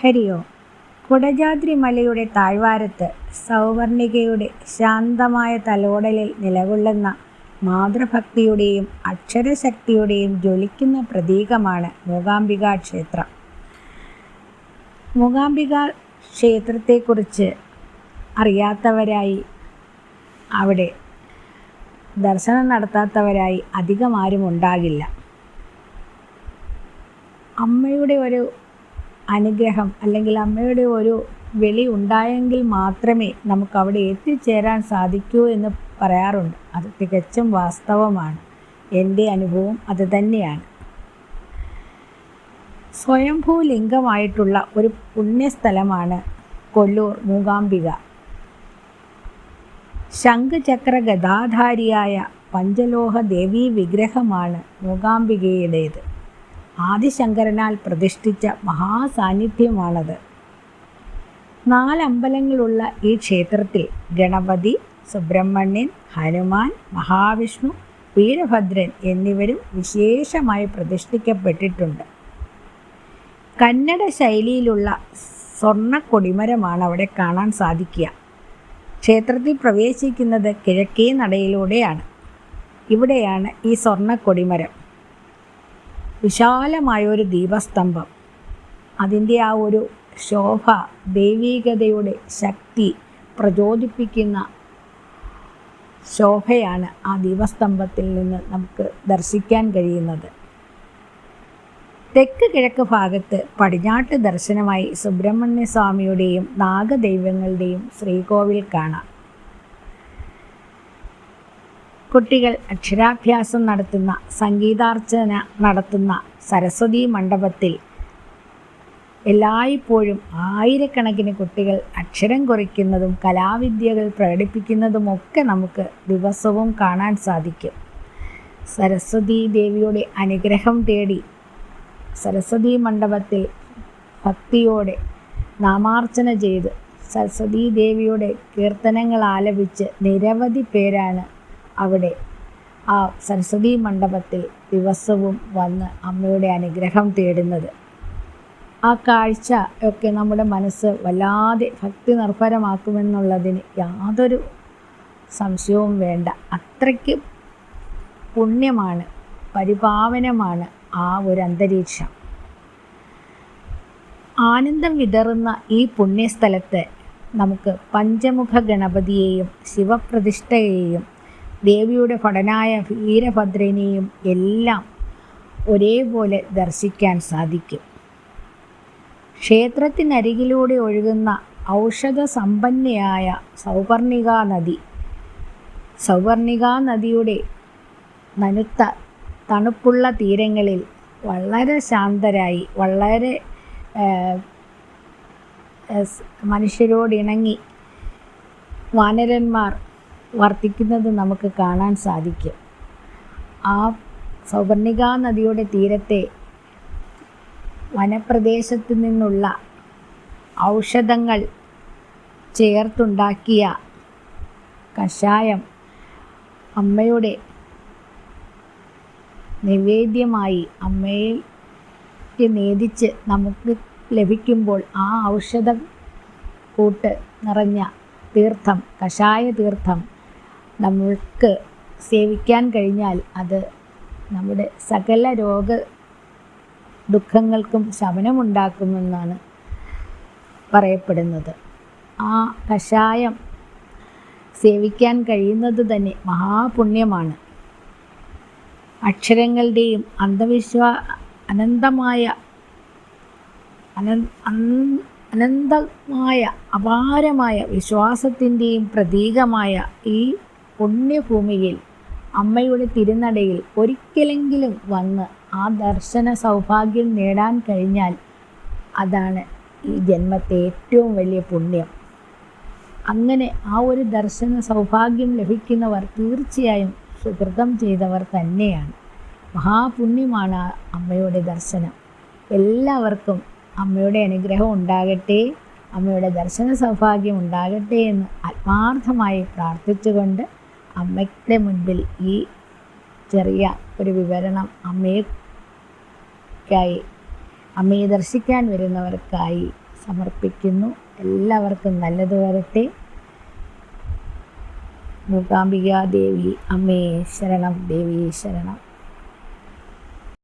ഹരിയോ കുടജാദ്രി മലയുടെ താഴ്വാരത്ത് സൗവർണികയുടെ ശാന്തമായ തലോടലിൽ നിലകൊള്ളുന്ന മാതൃഭക്തിയുടെയും അക്ഷരശക്തിയുടെയും ജ്വലിക്കുന്ന പ്രതീകമാണ് മൂകാംബിക ക്ഷേത്രം. മൂകാംബിക ക്ഷേത്രത്തെക്കുറിച്ച് അറിയാത്തവരായി അവിടെ ദർശനം നടത്താത്തവരായി അധികം ആരും ഉണ്ടാകില്ല. അമ്മയുടെ ഒരു അനുഗ്രഹം അല്ലെങ്കിൽ അമ്മയുടെ ഒരു വെളി ഉണ്ടായെങ്കിൽ മാത്രമേ നമുക്ക് അവിടെ എത്തിച്ചേരാൻ സാധിക്കൂ എന്ന് പറയാറുണ്ട്. അത് തികച്ചും വാസ്തവമാണ്. എന്റെ അനുഭവം അത് തന്നെയാണ്. സ്വയംഭൂ ലിംഗമായിട്ടുള്ള ഒരു പുണ്യസ്ഥലമാണ് കൊല്ലൂർ മൂകാംബിക. ശംഖചക്ര ഗതാധാരിയായ പഞ്ചലോഹ ദേവീ വിഗ്രഹമാണ് മൂകാംബികയുടേത്. ആദിശങ്കരനാൽ പ്രതിഷ്ഠിച്ച മഹാസാന്നിധ്യമാണത്. നാലമ്പലങ്ങളുള്ള ഈ ക്ഷേത്രത്തിൽ ഗണപതി സുബ്രഹ്മണ്യൻ ഹനുമാൻ മഹാവിഷ്ണു വീരഭദ്രൻ എന്നിവരും വിശേഷമായി പ്രതിഷ്ഠിക്കപ്പെട്ടിട്ടുണ്ട്. കന്നഡ ശൈലിയിലുള്ള സ്വർണ കൊടിമരമാണ് അവിടെ കാണാൻ സാധിക്കുക. ക്ഷേത്രത്തിൽ പ്രവേശിക്കുന്നത് കിഴക്കേ നടയിലൂടെയാണ്. ഇവിടെയാണ് ഈ സ്വർണ കൊടിമരം വിശാലമായ ഒരു ദീപസ്തംഭം. അതിന്റെ ആ ഒരു ശോഭ ദൈവീകതയുടെ ശക്തി പ്രചോദിപ്പിക്കുന്ന ശോഭയാണ് ആ ദീപസ്തംഭത്തിൽ നിന്ന് നമുക്ക് ദർശിക്കാൻ കഴിയുന്നത്. തെക്ക് കിഴക്ക് ഭാഗത്ത് പടിഞ്ഞാട്ട് ദർശനമായി സുബ്രഹ്മണ്യ സ്വാമിയുടെയും നാഗദൈവങ്ങളുടെയും ശ്രീകോവിൽ കാണാം. കുട്ടികൾ അക്ഷരാഭ്യാസം നടത്തുന്ന സംഗീതാർച്ചന നടത്തുന്ന സരസ്വതി മണ്ഡപത്തിൽ എല്ലായ്പ്പോഴും ആയിരക്കണക്കിന് കുട്ടികൾ അക്ഷരം കുറിക്കുന്നതും കലാവിദ്യകൾ പ്രകടിപ്പിക്കുന്നതുമൊക്കെ നമുക്ക് ദിവസവും കാണാൻ സാധിക്കും. സരസ്വതി ദേവിയുടെ അനുഗ്രഹം തേടി സരസ്വതി മണ്ഡപത്തിൽ ഭക്തിയോടെ നാമാർച്ചന ചെയ്ത് സരസ്വതി ദേവിയുടെ കീർത്തനങ്ങൾ ആലപിച്ച് നിരവധി പേരാണ് അവിടെ. ആ സരസ്വതി മണ്ഡപത്തിൽ ദിവസവും വന്ന് അമ്മയുടെ അനുഗ്രഹം തേടുന്നത്. ആ കാഴ്ച ഒക്കെ നമ്മുടെ മനസ്സ് വല്ലാതെ ഭക്തി നിർഭരമാക്കുമെന്നുള്ളതിന് യാതൊരു സംശയവും വേണ്ട. അത്രയ്ക്ക് പുണ്യമാണ് പരിപാവനമാണ് ആ ഒരു അന്തരീക്ഷം. ആനന്ദം വിതറുന്ന ഈ പുണ്യസ്ഥലത്ത് നമുക്ക് പഞ്ചമുഖ ഗണപതിയെയും ശിവപ്രതിഷ്ഠയെയും ദേവിയുടെ ഭടനായ വീരഭദ്രനെയും എല്ലാം ഒരേപോലെ ദർശിക്കാൻ സാധിക്കും. ക്ഷേത്രത്തിനരികിലൂടെ ഒഴുകുന്ന ഔഷധ സമ്പന്നയായ സൗപർണികാ നദി സൗവർണിക നദിയുടെ നനുത്ത തണുപ്പുള്ള തീരങ്ങളിൽ വളരെ ശാന്തരായി വളരെ മനുഷ്യരോടിണങ്ങി വാനരന്മാർ വർത്തിക്കുന്നത് നമുക്ക് കാണാൻ സാധിക്കും. ആ സൗവർണിക നദിയുടെ തീരത്തെ വനപ്രദേശത്ത് നിന്നുള്ള ഔഷധങ്ങൾ ചേർത്തുണ്ടാക്കിയ കഷായം അമ്മയുടെ നിവേദ്യമായി അമ്മയെ നേദിച്ച് നമുക്ക് ലഭിക്കുമ്പോൾ ആ ഔഷധ കൂട്ട് നിറഞ്ഞ തീർത്ഥം കഷായ തീർത്ഥം നമ്മൾക്ക് സേവിക്കാൻ കഴിഞ്ഞാൽ അത് നമ്മുടെ സകല രോഗ ദുഃഖങ്ങൾക്കും ശമനമുണ്ടാക്കുമെന്നാണ് പറയപ്പെടുന്നത്. ആ കഷായം സേവിക്കാൻ കഴിയുന്നത് തന്നെ മഹാപുണ്യമാണ്. അക്ഷരങ്ങളുടെയും അന്ധവിശ്വാ അനന്തമായ അനന്തമായ അപാരമായ വിശ്വാസത്തിന്റെയും പ്രതീകമായ ഈ പുണ്യഭൂമിയിൽ അമ്മയുടെ തിരുനടയിൽ ഒരിക്കലെങ്കിലും വന്ന് ആ ദർശന സൗഭാഗ്യം നേടാൻ കഴിഞ്ഞാൽ അതാണ് ഈ ജന്മത്തെ ഏറ്റവും വലിയ പുണ്യം. അങ്ങനെ ആ ഒരു ദർശന സൗഭാഗ്യം ലഭിക്കുന്നവർ തീർച്ചയായും സുഹൃതം ചെയ്തവർ തന്നെയാണ്. മഹാപുണ്യമാണ് അമ്മയുടെ ദർശനം. എല്ലാവർക്കും അമ്മയുടെ അനുഗ്രഹം ഉണ്ടാകട്ടെ അമ്മയുടെ ദർശന സൗഭാഗ്യം ഉണ്ടാകട്ടെ എന്ന് ആത്മാർത്ഥമായി പ്രാർത്ഥിച്ചുകൊണ്ട് അമ്മയുടെ മുൻപിൽ ഈ ചെറിയ ഒരു വിവരണം അമ്മയ്ക്കായി അമ്മയെ ദർശിക്കാൻ വരുന്നവർക്കായി സമർപ്പിക്കുന്നു. എല്ലാവർക്കും നല്ലത് വരട്ടെ. മൂകാംബിക ദേവി അമ്മയെ ശരണം ദേവി ശരണം.